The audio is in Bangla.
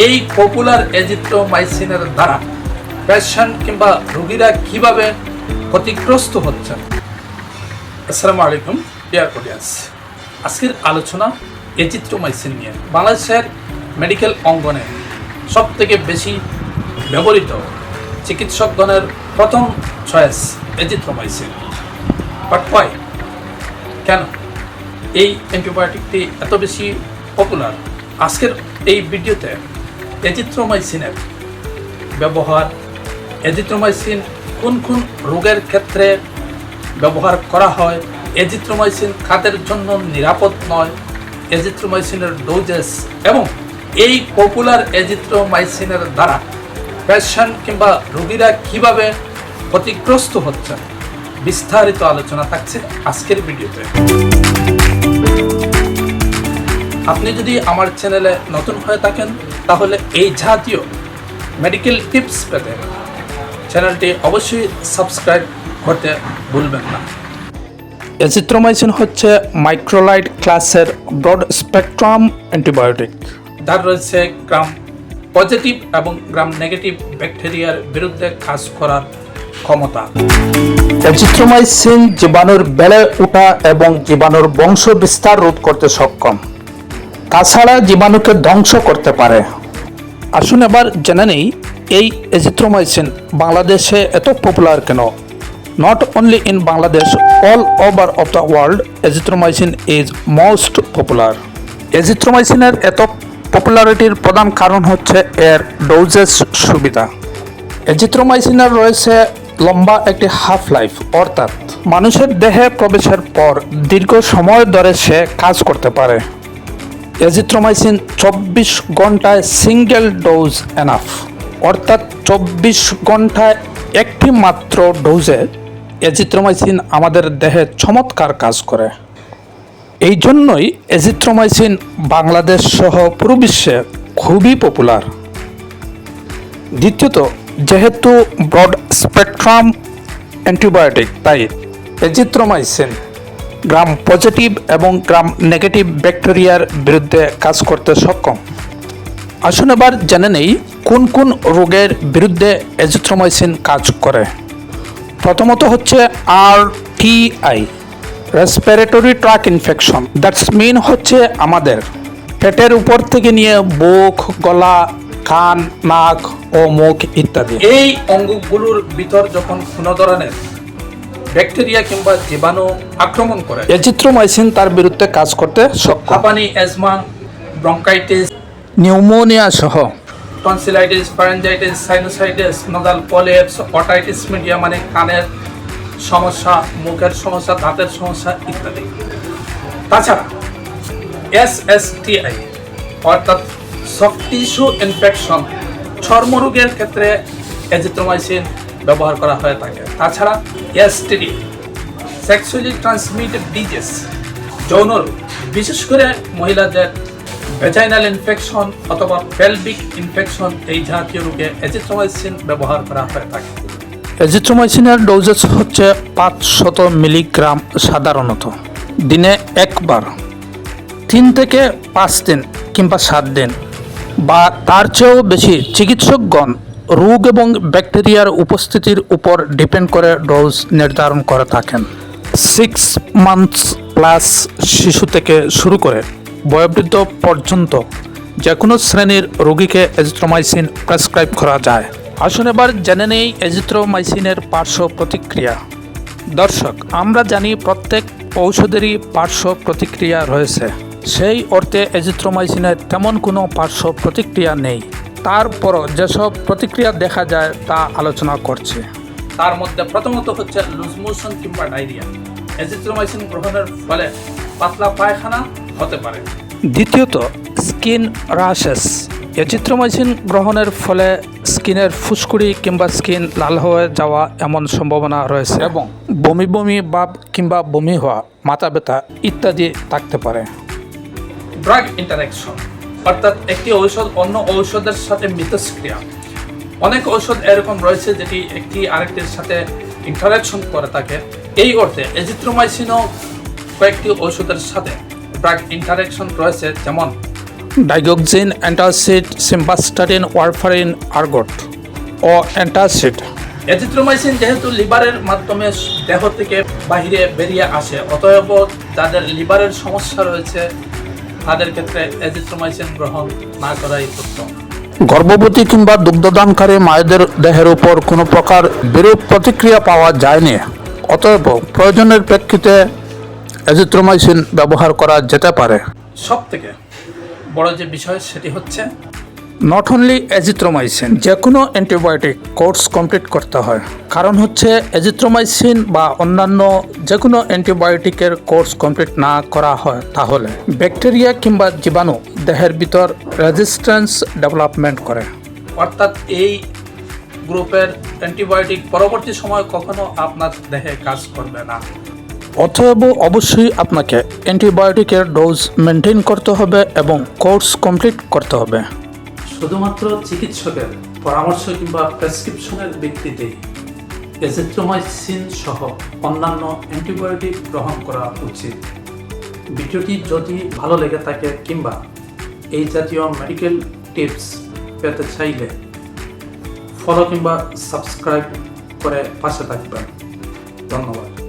এই পপুলার এজিথ্রোমাইসিনের দ্বারা পেশেন্ট কিংবা রোগীরা কীভাবে ক্ষতিগ্রস্ত হচ্ছেন? আসসালামু আলাইকুম ডিয়ার অডিয়েন্স আজকের আলোচনা এজিথ্রোমাইসিন নিয়ে। বাংলাদেশের মেডিকেল অঙ্গনে সব থেকে বেশি ব্যবহৃত চিকিৎসকগণের প্রথম চয়েস এজিথ্রোমাইসিন বাট ওয়াই কেন? এই অ্যান্টিবায়োটিকটি এত বেশি পপুলার আজকের এই ভিডিওতে এজিথ্রোমাইসিনের ব্যবহার। এজিথ্রোমাইসিন কোন কোন রোগের ক্ষেত্রে ব্যবহার করা হয়? এজিথ্রোমাইসিন খাতের জন্য নিরাপদ নয়। এজিথ্রোমাইসিনের ডোজেস এবং এই পপুলার এজিথ্রোমাইসিনের দ্বারা পেশেন্ট কিংবা রোগীরা কীভাবে ক্ষতিগ্রস্ত হচ্ছেন? বিস্তারিত আলোচনা থাকছে আজকের ভিডিওতে। আপনি যদি আমার চ্যানেলে নতুন হয়ে থাকেন, তাহলে এই জাতীয় মেডিকেল টিপস পেতে চ্যানেলটি অবশ্যই সাবস্ক্রাইব করতে ভুলবেন না। এজিথ্রোমাইসিন হচ্ছে মাইক্রোলাইট ক্লাসের ব্রড স্পেকট্রাম অ্যান্টিবায়োটিক যার রয়েছে গ্রাম পজিটিভ এবং গ্রাম নেগেটিভ ব্যাকটেরিয়ার বিরুদ্ধে কাজ করার ক্ষমতা। এজিথ্রোমাইসিন জীবাণুর বেড়ে ওঠা এবং জীবাণুর বংশ বিস্তার রোধ করতে সক্ষম। তাছাড়া জীবাণুকে ধ্বংস করতে পারে। আসুন এবার জেনে নেই, এই এজিথ্রোমাইসিন বাংলাদেশে এত পপুলার কেন? Not only in Bangladesh all over of the world azithromycin is most popular এজিথ্রোমাইসিনের এত পপুলারিটির প্রধান কারণ হচ্ছে এর ডোজেস সুবিধা। এজিথ্রোমাইসিনের রয়েছে লম্বা একটি হাফ লাইফ অর্থাৎ মানুষের দেহে প্রবেশের পর দীর্ঘ সময় ধরে সে কাজ করতে পারে। এজিথ্রোমাইসিন চব্বিশ ঘন্টায় সিঙ্গেল ডোজ এনাফ অর্থাৎ চব্বিশ ঘন্টায় একটি মাত্র ডোজে এজিথ্রোমাইসিন আমাদের দেহে চমৎকার কাজ করে। এই জন্যই এজিথ্রোমাইসিন বাংলাদেশ সহ পুরো বিশ্বে খুবই পপুলার দ্বিতীয়ত, যেহেতু ব্রড স্পেকট্রাম অ্যান্টিবায়োটিক, তাই এজিথ্রোমাইসিন গ্রাম পজিটিভ এবং গ্রাম নেগেটিভ ব্যাকটেরিয়ার বিরুদ্ধে কাজ করতে সক্ষম। আসুন এবার জেনে নেই কোন কোন রোগের বিরুদ্ধে এজিথ্রোমাইসিন কাজ করে। প্রথমত হচ্ছে R TI respiratory tract infection that's mean হচ্ছে আমাদের পেটের উপর থেকে নিয়ে বুক, গলা, কান, নাক ও মুখ ইত্যাদি। এই অঙ্গগুলোর ভিতর যখন কোনো ধরনের ব্যাকটেরিয়া কিংবা জীবাণু আক্রমণ করে। এজিথ্রোমাইসিন তার বিরুদ্ধে কাজ করতে সক্ষম। হাঁপানি অ্যাজমা ব্রঙ্কাইটিস নিউমোনিয়া সহ। Tonsillitis pharyngitis sinusitis nasal polyps otitis media মানে কানের সমস্যা মুখের সমস্যা দাঁতের সমস্যা ইত্যাদি। তাছাড়া এসএসটিআই অর্থাৎ সফট টিস্যু ইনফেকশন চর্মরোগের ক্ষেত্রে এজিথ্রোমাইসিন ব্যবহার করা হয়ে থাকে তাছাড়া এসটিডি সেক্সুয়ালি ট্রান্সমিটেড ডিজিজ যৌন বিশেষ করে মহিলাদের ভেজাইনাল ইনফেকশন অথবা পেলভিক ইনফেকশন এই জাতীয় রোগে এজিথ্রোমাইসিন ব্যবহার করা হয়ে থাকে এজিথ্রোমাইসিনের ডোজেস হচ্ছে পাঁচ শত মিলিগ্রাম সাধারণত। দিনে একবার, তিন থেকে পাঁচ দিন কিংবা সাত দিন। বা তার চেয়েও বেশি চিকিৎসকগণ রোগ এবং ব্যাকটেরিয়ার উপস্থিতির উপর ডিপেন্ড করে ডোজ নির্ধারণ করে থাকেন। সিক্স মান্থস প্লাস শিশু থেকে শুরু করে বয়োবৃদ্ধ পর্যন্ত যে কোনো শ্রেণির রোগীকে এজিথ্রোমাইসিন প্রেসক্রাইব করা যায়। আসুন এবার জেনে নেই এজিথ্রোমাইসিনের পার্শ্ব প্রতিক্রিয়া। দর্শক, আমরা জানি প্রত্যেক ঔষধেরই পার্শ্ব প্রতিক্রিয়া রয়েছে। সেই অর্থে এজিথ্রোমাইসিনের তেমন কোনো পার্শ্ব প্রতিক্রিয়া নেই। তারপরও যেসব প্রতিক্রিয়া দেখা যায় তা আলোচনা করছে। তার মধ্যে প্রথমত হচ্ছে লুজ মোশন কিংবা ডায়রিয়া। এজিথ্রোমাইসিন গ্রহণের ফলে পাতলা পায়খানা হতে পারে। দ্বিতীয়ত স্কিন রাশেস। এজিথ্রোমাইসিন গ্রহণের ফলে স্কিনের ফুসকুড়ি কিংবা স্কিন লাল হয়ে যাওয়া এমন সম্ভাবনা রয়েছে। এবং বমি বমি বাপ কিংবা বমি হওয়া মাথা ব্যথা ইত্যাদি থাকতে পারে। ড্রাগ ইন্টারাকশন অর্থাৎ একটি ঔষধ অন্য ঔষধের সাথে মিথস্ক্রিয়া। অনেক ঔষধ এরকম রয়েছে যেটি একটি আরেকটির সাথে ইন্টারাকশন করে থাকে। এই অর্থে এজিথ্রোমাইসিনও কয়েকটি ঔষধের সাথে ড্রাগ ইন্টারাকশন রয়েছে যেমন digoxin antacid simvastatin warfarin ergot ও অ্যান্টাসিড। এজিথ্রোমাইসিন যেহেতু লিভারের মাধ্যমে দেহ থেকে বাহিরে বেরিয়ে আসে অতএব যাদের লিভারের সমস্যা রয়েছে তাদের ক্ষেত্রে এজিথ্রোমাইসিন গ্রহণ না করাই উত্তম। গর্ভবতী কিংবা দুগ্ধদানকারী মায়েদের দেহের উপর কোনো প্রকার বিরূপ প্রতিক্রিয়া পাওয়া যায়নি। অতএব প্রয়োজনের প্রেক্ষিতে অ্যাজিথ্রোমাইসিন ব্যবহার করা যেতে পারে। সব থেকে বড় যে বিষয় সেটি হচ্ছে নট অনলি অ্যাজিথ্রোমাইসিন যে কোনো অ্যান্টিবায়োটিক কোর্স কমপ্লিট করতে হয়। কারণ হচ্ছে অ্যাজিথ্রোমাইসিন বা অন্যান্য যে কোনো অ্যান্টিবায়োটিকের কোর্স কমপ্লিট না করা হয় তাহলে ব্যাকটেরিয়া কিংবা জীবাণু দেহের ভিতর রেজিস্ট্যান্স ডেভেলপমেন্ট করে। অর্থাৎ এই গ্রুপের অ্যান্টিবায়োটিক পরবর্তী সময় কখনো আপনার দেহে কাজ করবে না। অতএব অবশ্যই আপনাকে অ্যান্টিবায়োটিকের ডোজ মেনটেন করতে হবে এবং কোর্স কমপ্লিট করতে হবে। শুধুমাত্র চিকিৎসকের পরামর্শ কিংবা প্রেসক্রিপশনের ভিত্তিতে এজিথ্রোমাইসিন সহ অন্যান্য অ্যান্টিবায়োটিক গ্রহণ করা উচিত। ভিডিওটি যদি ভালো লেগে থাকে কিংবা এই জাতীয় মেডিকেল টিপস পেতে চাইলে ফলো কিংবা সাবস্ক্রাইব করে পাশে থাকবেন। ধন্যবাদ।